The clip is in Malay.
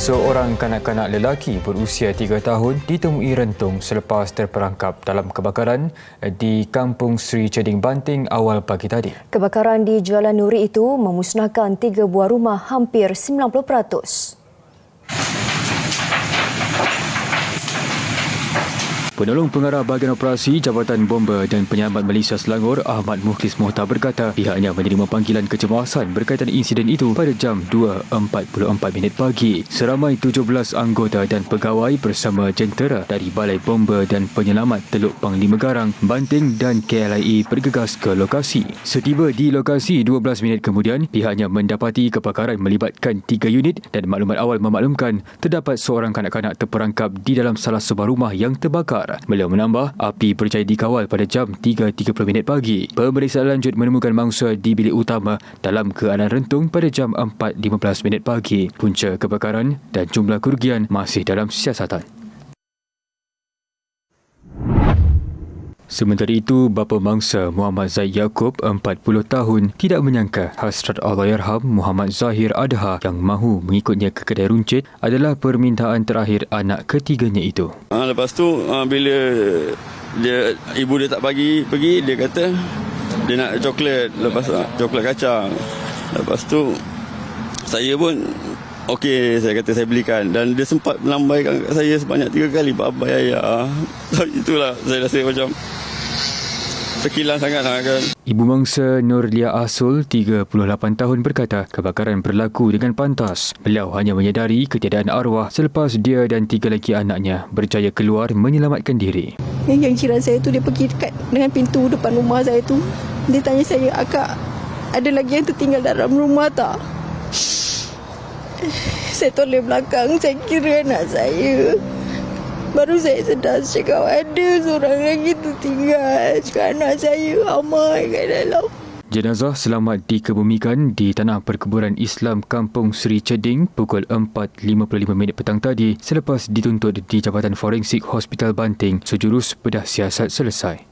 Seorang kanak-kanak lelaki berusia 3 tahun ditemui rentung selepas terperangkap dalam kebakaran di Kampung Sri Ceding Banting awal pagi tadi. Kebakaran di Jalan Nuri itu memusnahkan tiga buah rumah hampir 90%. Penolong Pengarah Bahagian Operasi Jabatan Bomba dan Penyelamat Malaysia Selangor Ahmad Mukhlis Mohtar berkata pihaknya menerima panggilan kecemasan berkaitan insiden itu pada jam 2.44 minit pagi. Seramai 17 anggota dan pegawai bersama jentera dari Balai Bomba dan Penyelamat Teluk Panglima Garang, Banting dan KLIE bergegas ke lokasi. Setiba di lokasi 12 minit kemudian, pihaknya mendapati kebakaran melibatkan 3 unit dan maklumat awal memaklumkan terdapat seorang kanak-kanak terperangkap di dalam salah sebuah rumah yang terbakar. Beliau menambah, api berjaya dikawal pada jam 3.30 minit pagi. Pemeriksaan lanjut menemukan mangsa di bilik utama dalam keadaan rentung pada jam 4.15 minit pagi. Punca kebakaran dan jumlah kerugian masih dalam siasatan. Sementara itu, bapa mangsa Muhammad Zaid Yaakob, 40 tahun, tidak menyangka hasrat Allahyarham Muhammad Zahir Adha yang mahu mengikutnya ke kedai runcit adalah permintaan terakhir anak ketiganya itu. Ha, lepas tu, ha, bila dia ibu dia tak bagi pergi, dia kata dia nak coklat, lepas coklat kacang. Lepas tu, saya pun Okey, saya kata saya belikan dan dia sempat melambaikan kat saya sebanyak tiga kali bapa ayah. Itulah saya rasa macam terkilan sangat lah kan. Ibu mangsa Nurlia Asul, 38 tahun berkata kebakaran berlaku dengan pantas. Beliau hanya menyedari ketiadaan arwah selepas dia dan tiga lelaki anaknya berjaya keluar menyelamatkan diri. Yang jiran saya tu dia pergi dekat dengan pintu depan rumah saya tu. Dia tanya saya, akak ada lagi yang tertinggal dalam rumah tak? Saya toleh belakang, saya kira anak saya. Baru saya sedar cakap ada seorang lagi tu tinggal. Cakap anak saya amai kat dalam. Jenazah selamat dikebumikan di Tanah Perkuburan Islam Kampung Sri Ceding pukul 4.55 minit petang tadi selepas dituntut di Jabatan Forensik Hospital Banting sejurus bedah siasat selesai.